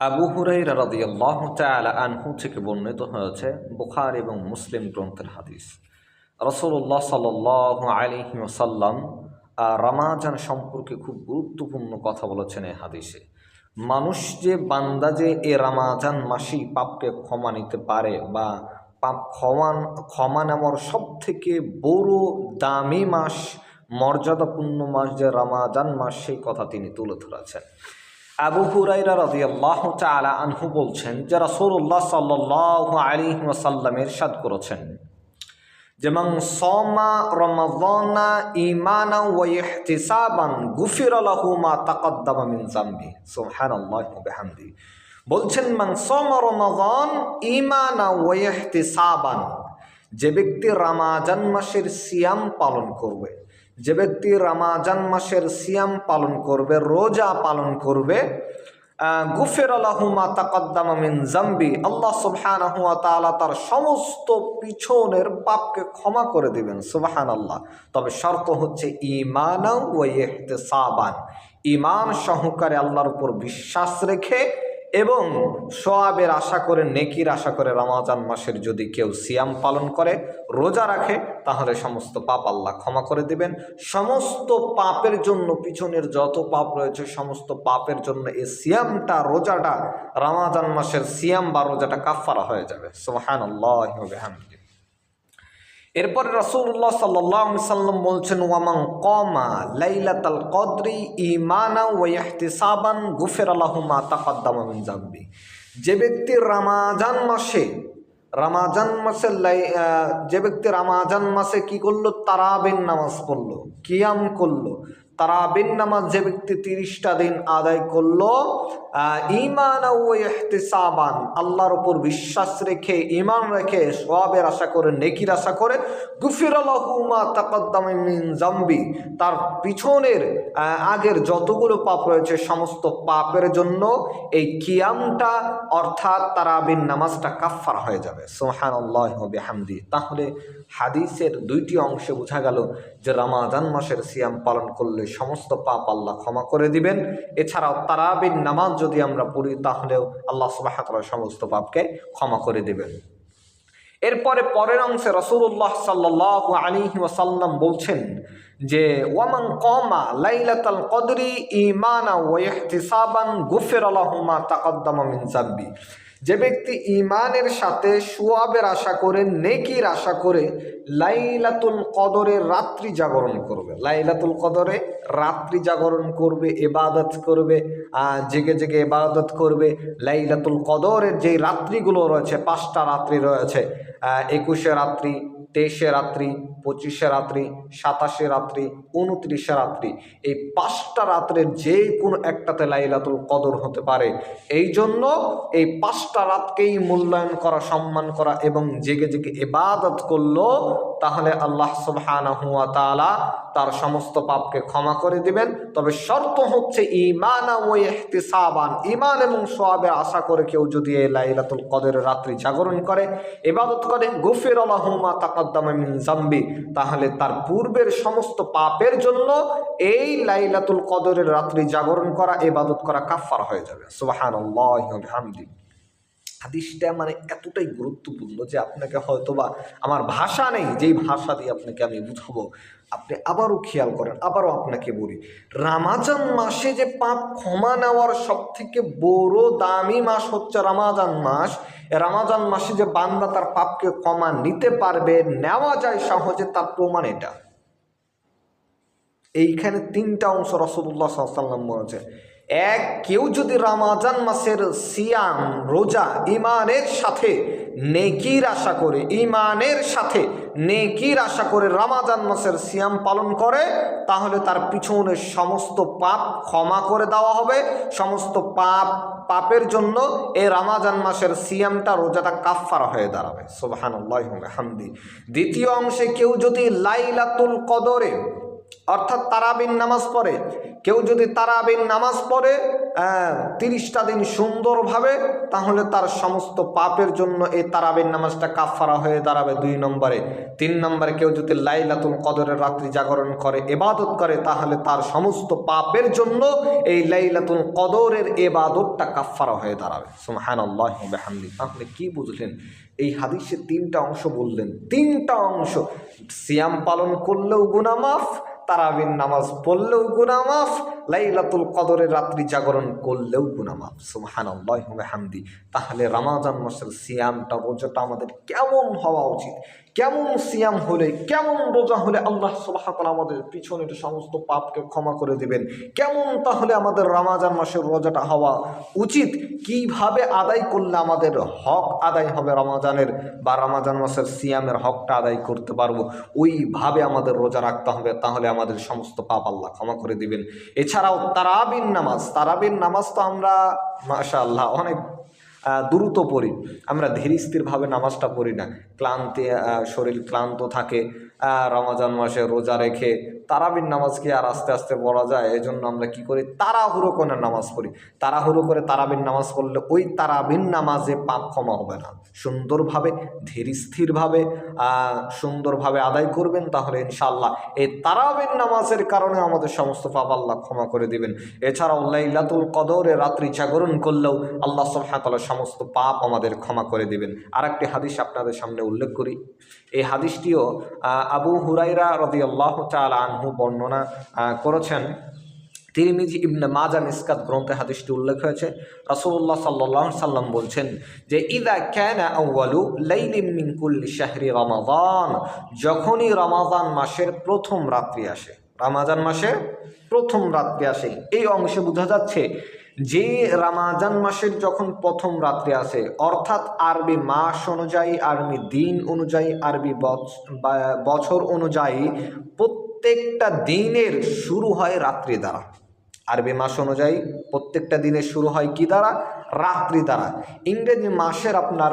আবু হুরাইরা রাদিয়াল্লাহু আনহু থেকে বর্ণিত হয়েছে বুখার এবং মুসলিম গ্রন্থের হাদিস। রসুল্লাহ সাল্লাল্লাহু আলাইহি ওয়াসাল্লাম আহ, রামাজান সম্পর্কে খুব গুরুত্বপূর্ণ কথা বলেছেন এই হাদিসে। মানুষ যে বান্দা যে এ রামাজান মাসেই পাপকে ক্ষমা নিতে পারে বা পাপ ক্ষমা ক্ষমা নেওয়ার সব থেকে বড় দামি মাস মর্যাদাপূর্ণ মাস যে রামাজান মাস সেই কথা তিনি তুলে ধরেছেন। আবু হুরাইরা রাদিয়াল্লাহু তাআলা আনহু বলছেন যে রাসূলুল্লাহ সাল্লাল্লাহু আলাইহি ওয়াসাল্লাম ইরশাদ করেছেন যে মান সামা রমাদানা ঈমানান ওয়া ইহতিসাবান গুফিরা লাহু মা তাকাদ্দামা মিন ওয়া বিহামদি। বলছেন, মান সামা রমাদান ঈমানান ওয়া ইহতিসাবান, যে ব্যক্তি রামাজান মাসের সিয়াম পালন করবে যে ব্যক্তি রামাজান মাসের সিয়াম পালন করবে, রোজা পালন করবে গুফের আলাহুমা তাকাদ্দামা মিন জাম্বি, আল্লাহ তাআলা তার সমস্ত পিছনের পাপকে ক্ষমা করে দিবেন সুবহান আল্লাহ তবে শর্ত হচ্ছে ঈমানা ওয়া ইহতিসাবান। ইমান সহকারে আল্লাহর উপর বিশ্বাস রেখে এবং সোয়াবের আশা করে, নেকির আশা করে রমাজান মাসের যদি কেউ সিয়াম পালন করে, রোজা রাখে, তাহলে সমস্ত পাপ আল্লাহ ক্ষমা করে দিবেন। সমস্ত পাপের জন্য, পিছনের যত পাপ রয়েছে, সমস্ত পাপের জন্য এই সিয়ামটা, রোজাটা, রমাজান মাসের সিয়াম বা রোজাটা কাফারা হয়ে যাবে। সোহান আল্লাহ এরপরে রসুল্লাহ সাল্লাম বলছেন ওয়ামাং কমা লাইলাতাল কদরি ইমানা ওয়াহতিসাবান গুফের আলাহুমা তাকাদ্দামা মিন জাম্বি যে ব্যক্তি রামাজান মাসে রামাজান মাসে যে ব্যক্তি রামাজান মাসে কি করল? তারাবিন নামাজ পড়ল, কিয়াম করল। তারাবিন নামাজ যে ব্যক্তি তিরিশটা দিন আদায় করল ইমান ইহতিসাবান, আল্লাহর উপর বিশ্বাস রেখে ইমান রেখে সওয়াবের আশা করে, নেকির আশা করে গুফির আল্লাহুমা তাকাদ্দামা মিন জাম্বি তার পিছনের আগের যতগুলো পাপ রয়েছে সমস্ত পাপের জন্য এই কিয়ামটা অর্থাৎ তারাবিন নামাজটা কাফার হয়ে যাবে। সোহান আল্লাহ হামদি তাহলে হাদিসের দুইটি অংশে বোঝা গেল যে রামাজান মাসের সিয়াম পালন করলে সমস্ত পাপ আল্লাহ ক্ষমা করে দিবেন। এছাড়াও তারাবিন নামাজ যদি আমরা পড়ি, তাহলেও আল্লাহ সুবাহ সমস্ত পাপকে ক্ষমা করে দিবেন। এরপরে পরের অংশে রসুল্লাহ সাল্লাহ আলিহি ওয়াসাল্লাম বলছেন যে, ওয়ামান কমা লাইলাতাল কদরি ইমানা ওয়াহতিসাবান গুফের আলাহুমা তাকদ্দামা মিন যে ব্যক্তি ইমানের সাথে সুয়াবের আশা করে, নেকির আশা করে লাইলাতুল কদরে রাত্রি জাগরণ করবে। লাইলাতুল কদরে রাত্রি জাগরণ করবে এবাদত করবে জেগে জেগে এবাদত করবে। লাইলাতুল কদরের যে রাত্রিগুলো রয়েছে, পাঁচটা রাত্রি রয়েছে একুশে রাত্রি তেইশে রাত্রি, পঁচিশে রাত্রি, সাতাশে রাত্রি, উনত্রিশে রাত্রি, এই পাঁচটা রাত্রের যে কোনো একটাতে লাইলাতুল কদর হতে পারে। এই জন্য এই পাঁচটা রাতকেই মূল্যায়ন করা, সম্মান করা এবং জেগে জেগে এবাদত করল, তাহলে আল্লাহ সুবহানাহু ওয়া তাআলা তার সমস্ত পাপকে ক্ষমা করে দিবেন। তবে শর্ত হচ্ছে ইমান ও ইহতিসাবান। ইমান এবং সোয়াবে আশা করে কেউ যদি এই লাইলাতুল কদরের রাত্রি জাগরণ করে এবাদত করে, গুফির আল্লাহুমা তাকাদ্দামা জাম্বি তাহলে তার পূর্বের সমস্ত পাপের জন্য এই লাইলাতুল কদরের রাত্রি জাগরণ করা এবাদত করা কাফার হয়ে যাবে। বিহামদিহি। হাদিসটা মানে এতটাই গুরুত্বপূর্ণ যে আপনাকে হয়তোবা আমার ভাষা নেই, যেই ভাষা দিয়ে আপনাকে আমি বুঝাবো। আপনি আবারও খেয়াল করেন, আবারও আপনাকে বলি, রামাজান মাসে যে পাপ ক্ষমা নেওয়ার সব থেকে বড় দামি মাস হচ্ছে রামাজান মাস। রামাজান মাসে যে বান্দা তার পাপকে ক্ষমা নিতে পারবে, নেওয়া যায় সহজে তার প্রমাণ এটা। এইখানে তিনটা অংশ রসদুল্লাহ সাল্লাম বলেছে এক কেউ যদি রামাজান মাসের সিয়াম, রোজা ইমানের সাথে নেকির আশা করে ইমানের সাথে নেকির আশা করে রামাজান মাসের সিয়াম পালন করে, তাহলে তার পিছনের সমস্ত পাপ ক্ষমা করে দেওয়া হবে। সমস্ত পাপ, পাপের জন্য এই রামাজান মাসের সিয়ামটা, রোজাটা কাফার হয়ে দাঁড়াবে। সোবাহান হামদি দ্বিতীয় অংশে কেউ যদি লাইলাতুল কদরে, অর্থাৎ তারাবিন নামাজ পড়ে কেউ যদি তারাবিন নামাজ পড়ে তিরিশটা দিন সুন্দরভাবে, তাহলে তার সমস্ত পাপের জন্য এই তারাবির নামাজটা কাফারা হয়ে দাঁড়াবে দুই নম্বরে। তিন নম্বরে কেউ যদি লাইলাতুল কদরের রাত্রি জাগরণ করে এবাদত করে, তাহলে তার সমস্ত পাপের জন্য এই লাইলাতুল কদরের এবাদতটা কাফারা হয়ে দাঁড়াবে। সুমহান আল্লাহ তাহলে কি বুঝলেন? এই হাদিসে তিনটা অংশ বললেন। তিনটা অংশ। সিয়াম পালন করলেও গুনামাফ তারাবিন নামাজ পড়লেও গুনামাফ, লাইলাতুল কদরের রাত্রি জাগরণ করলেও গুনামাফ। সুবহানাল্লাহ হামদি তাহলে রামাজান মাসের সিয়ামটা, রোজাটা আমাদের কেমন হওয়া উচিত? কেমন সিয়াম হলে, কেমন রোজা হলে আল্লাহ সুবাহাতাল আমাদের পিছনের সমস্ত পাপকে ক্ষমা করে দেবেন? কেমন তাহলে আমাদের রামাজান মাসের রোজাটা হওয়া উচিত? কীভাবে আদায় করলে আমাদের হক আদায় হবে রমাজানের বা রামাজান মাসের সিয়ামের হকটা আদায় করতে পারব? ওইভাবে আমাদের রোজা রাখতে হবে, তাহলে আমাদের সমস্ত পাপ আল্লাহ ক্ষমা করে দিবেন। এছাড়াও তারাবিন নামাজ তারাবিন নামাজ তো আমরা মাশা আল্লাহ অনেক দ্রুত পড়ি। আমরা ধীর স্থিরভাবে নামাজটা পড়ি না। ক্লান্তি শরীর ক্লান্ত থাকে রমাজান মাসে রোজা রেখে তারাবির নামাজকে আর আস্তে আস্তে পড়া যায় এই জন্য আমরা কি করি? তাড়াহুড়ো করে নামাজ পড়ি। তাড়াহুড়ো করে তারাবির নামাজ পড়লে ওই তারাবির নামাজে পাপ ক্ষমা হবে না। সুন্দরভাবে, ধীর স্থিরভাবে সুন্দরভাবে আদায় করবেন, তাহলে ইনশাল্লাহ এই তারাবির নামাজের কারণে আমাদের সমস্ত পাপ আল্লাহ ক্ষমা করে দিবেন। এছাড়াও লাইলাতুল কদরে রাত্রি জাগরণ করলেও আল্লাহ সুবহানাহু সমস্ত পাপ আমাদের ক্ষমা করে দিবেন। আর একটি হাদিস আপনাদের সামনে উল্লেখ করি। এই হাদিসটিও আবু হুরাইরা রদিয়াল্লাহ তাআলা আনহু বর্ণনা করেছেন। তিরমিজি ইবনে মাজা মিসকাত গ্রন্থে হাদিসটি উল্লেখ হয়েছে। রাসূলুল্লাহ সাল্লাল্লাহু আলাইহি সাল্লাম বলছেন যে, ইদা ক্যান আউয়ালু লাইলিম মিন কুল্লি শাহরি রমাদান যখনই রমাদান মাসের প্রথম রাত্রি আসে রমাজান মাসের প্রথম রাত্রি আসে, এই অংশে বোঝা যাচ্ছে যে রামাজান মাসের যখন প্রথম রাত্রি আসে, অর্থাৎ আরবি মাস অনুযায়ী, আরবি দিন অনুযায়ী, আরবি বছর অনুযায়ী প্রত্যেকটা দিনের শুরু হয় রাত্রি দ্বারা। আরবি মাস অনুযায়ী প্রত্যেকটা দিনের শুরু হয় কি দ্বারা? রাত্রি দ্বারা। ইংরেজি মাসের আপনার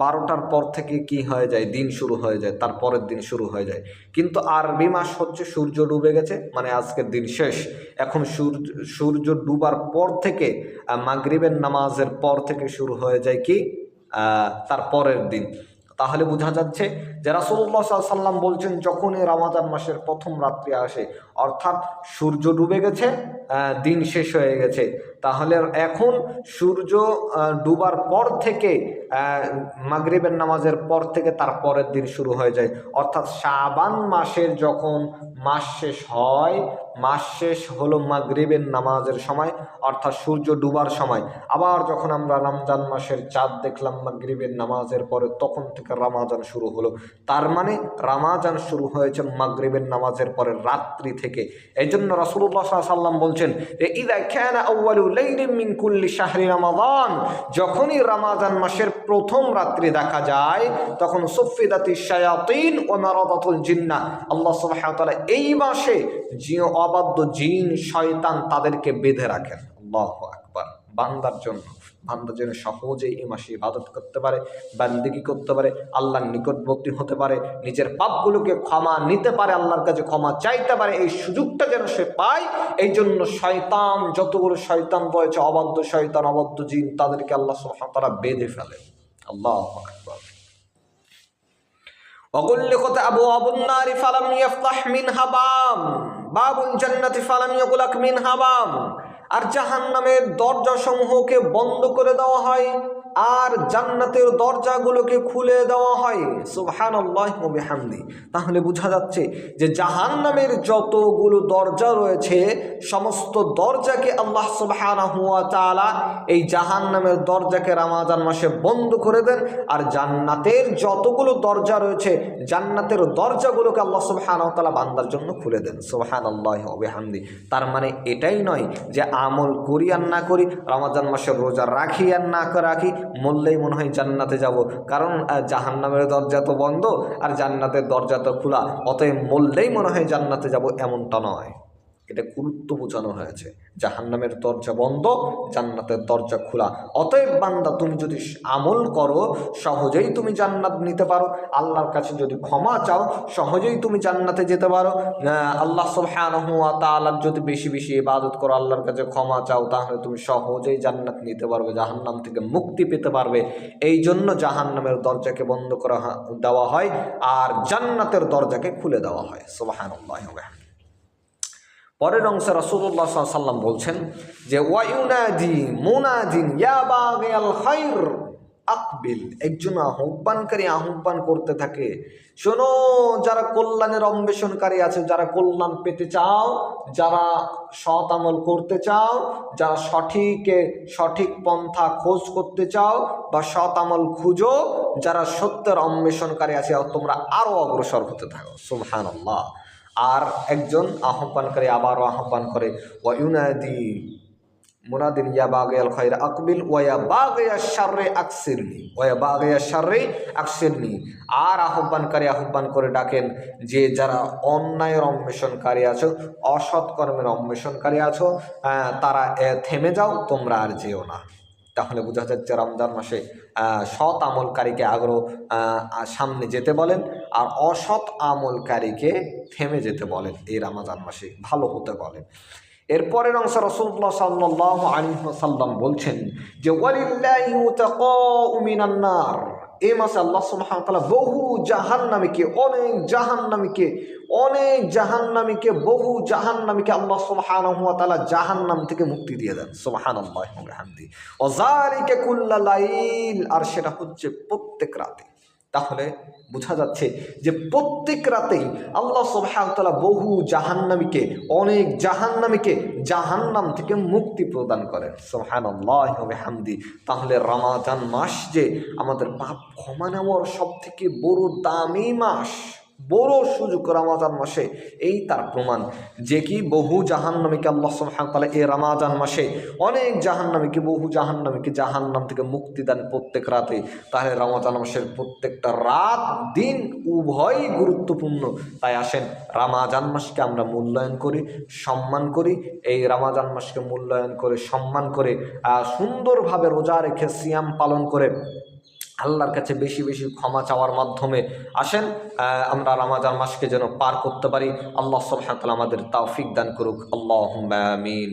বারোটার পর থেকে কি হয়ে যায়? দিন শুরু হয়ে যায়, তার পরের দিন শুরু হয়ে যায়। কিন্তু আরবি মাস হচ্ছে সূর্য ডুবে গেছে মানে আজকের দিন শেষ। এখন সূর্য সূর্য ডুবার পর থেকে মাগরিবের নামাজের পর থেকে শুরু হয়ে যায় কি? তার পরের দিন। তাহলে বোঝা যাচ্ছে যে রাসুল্লাহ সাল্লাম বলছেন, যখনই রামাজান মাসের প্রথম রাত্রি আসে, অর্থাৎ সূর্য ডুবে গেছে দিন শেষ হয়ে গেছে তাহলে এখন সূর্য ডুবার পর থেকে মাগরিবের নামাজের পর থেকে তার পরের দিন শুরু হয়ে যায়। অর্থাৎ শাবান মাসের যখন মাস শেষ হয়, মাস শেষ হলো মাগরিবের নামাজের সময়, অর্থাৎ সূর্য ডুবার সময়। আবার যখন আমরা রমজান মাসের চাঁদ দেখলাম মাগরিবের নামাজের পরে, তখন থেকে রামাজান শুরু হলো। তার মানে রামাজান শুরু হয়েছে মাগরিবের নামাজের পরে রাত্রি থেকে। এই জন্য রাসুল্লাহ সাল্লাম বলছেন ইদা খ্যানা আউ্বালু লাইলিম মিন কুল্লি শাহরি রমাদান। যখনই রামাজান মাসের প্রথম রাত্রি দেখা যায়, তখন আল্লাহ এই মাসে অবাধ্য জিন, শয়তান তাদেরকে বেঁধে রাখেন। আল্লাহ আকবার। বান্দার জন্য। বান্দা যেন সহজেই এ মাসে ইবাদত করতে পারে, বান্দিগি করতে পারে, আল্লাহর নিকটবর্তী হতে পারে, নিজের পাপগুলোকে ক্ষমা নিতে পারে, আল্লাহর কাছে ক্ষমা চাইতে পারে, এই সুযোগটা যেন সে পায় এই জন্য শয়তান, যতগুলো শয়তান রয়েছে, অবাধ্য শয়তান, অবাধ্য জিন, তাদেরকে আল্লাহ তারা বেঁধে ফেলে। আল্লাহ আকবর। অগুল্লিখত ফালাম ইয়াফতাহ মিন হাবাম, বাবুল জান্নাতি ফালাম ইয়াকুলাক মিন হাবাম। আর জাহান্নামের দরজা সমূহকে বন্ধ করে দেওয়া হয়। আর জান্নাতের দরজাগুলোকে খুলে দেওয়া হয়। ওয়া তাহলে বোঝা যাচ্ছে যে জাহান্নামের যতগুলো দরজা রয়েছে, সমস্ত দরজাকে আল্লাহ তাআলা এই জাহান্নামের দরজাকে রামাজান মাসে বন্ধ করে দেন। আর জান্নাতের যতগুলো দরজা রয়েছে, জান্নাতের দরজাগুলোকে আল্লাহ তাআলা বান্দার জন্য খুলে দেন। ওয়া বিহামদি। তার মানে এটাই নয় যে আমল করি আর না করি, রমাজান মাসে রোজা রাখি আর না রাখি মরলেই মনে হয় জান্নাতে যাব। কারণ জাহান্নামের দরজা তো বন্ধ আর জান্নাতের দরজা তো খোলা। অতএব মরলেই মনে হয় জান্নাতে যাব এমনটা নয়। এটা গুরুত্ব বোঝানো হয়েছে। জাহান্নামের দরজা বন্ধ, জান্নাতের দরজা খোলা। অতএব বান্দা, তুমি যদি আমল করো, সহজেই তুমি জান্নাত নিতে পারো। আল্লাহর কাছে যদি ক্ষমা চাও, সহজেই তুমি জান্নাতে যেতে পারো। আল্লাহ সুবহানাহু ওয়া তাআলার যদি বেশি বেশি ইবাদত করো, আল্লাহর কাছে ক্ষমা চাও, তাহলে তুমি সহজেই জান্নাত নিতে পারবে, জাহান্নাম থেকে মুক্তি পেতে পারবে। এই জন্য জাহান্নামের দরজাকে বন্ধ করা দেওয়া হয়, আর জান্নাতের দরজাকে খুলে দেওয়া হয়। বিহামদিহি। পরের অংশে রাসূলুল্লাহ সাল্লাম বলছেন যে আকবিল। একজন আহ্বানকারী আহ্বান করতে থাকে। শোনো, যারা কল্যাণের অন্বেষণকারী আছে, যারা কল্যাণ পেতে চাও, যারা সৎ আমল করতে চাও, যারা সঠিকে সঠিক পন্থা খোঁজ করতে চাও বা সৎ আমল খুঁজো, যারা সত্যের অন্বেষণকারী আছে, তোমরা আরও অগ্রসর হতে থাকো। সুবহানাল্লাহ। আর একজন আহ্বানকারী আবারও আহ্বান করে ওয়ায়ুনাদি মুনাদিন ইয়া বাগিয়াল খাইর আকবিল ওয়া বাগিয়া শাররে আকসিরনি, ওয়া বাগিয়া শাররে আকসিরনি। আর আহ্বানকারী আহ্বান করে ডাকেন, যে যারা অন্যায়ের অন্বেষণকারী আছো, অসৎ কর্মের অন্বেষণকারী আছো তারা থেমে যাও, তোমরা আর যেও না। তাহলে বোঝা যাচ্ছে রমজান মাসে সৎ আমলকারীকে আগ্রহ সামনে যেতে বলেন আর অসৎ আমলকারীকে থেমে যেতে বলেন এই রামাজান মাসে, ভালো হতে বলেন। এরপরের অংশ রসুল্লাহ সাল্লাহ আলী সাল্লাম বলছেন যে, ওয়ালিল্লাহি এই মাসে আল্লাহ সুবহানাহু বহু জাহান বহু জাহান্নামীকে, অনেক জাহান্নামীকে অনেক জাহান্নামীকে, বহু জাহান্নামীকে আল্লাহ সুবহানাহু জাহান নাম জাহান্নাম থেকে মুক্তি দিয়ে দেন। সুমাহান্লাহ ও জারিকে কুল্লা লাইল, আর সেটা হচ্ছে প্রত্যেক রাতে। তাহলে বোঝা যাচ্ছে যে প্রত্যেক রাতেই আল্লাহ সবহায়তলা বহু জাহান্নামীকে, অনেক জাহান্নামীকে জাহান্নাম থেকে মুক্তি প্রদান করেন। সোহান হামদি তাহলে রমাজান মাস যে আমাদের পাপ ক্ষমা নেওয়ার সব থেকে বড় দামি মাস। বড় সুযোগ রামাজান মাসে। এই তার প্রমাণ। যে কি? বহু জাহান্নামীকে আল্লাহ সুবহানাহু তাআলা এই রামাজান মাসে অনেক জাহান্নামীকে, বহু জাহান্নামীকে জাহান্নাম থেকে মুক্তি দেন প্রত্যেক রাতে। তাহলে রামাজান মাসের প্রত্যেকটা রাত, দিন উভয়ই গুরুত্বপূর্ণ। তাই আসেন, রামাজান মাসকে আমরা মূল্যায়ন করি, সম্মান করি। এই রামাজান মাসকে মূল্যায়ন করে, সম্মান করে সুন্দরভাবে রোজা রেখে সিয়াম পালন করে আল্লাহর কাছে বেশি বেশি ক্ষমা চাওয়ার মাধ্যমে আসেন আমরা রামাজান মাসকে যেন পার করতে পারি। আল্লাহ ওয়া আমাদের তাওফিক দান করুক। আল্লাহ আমিন।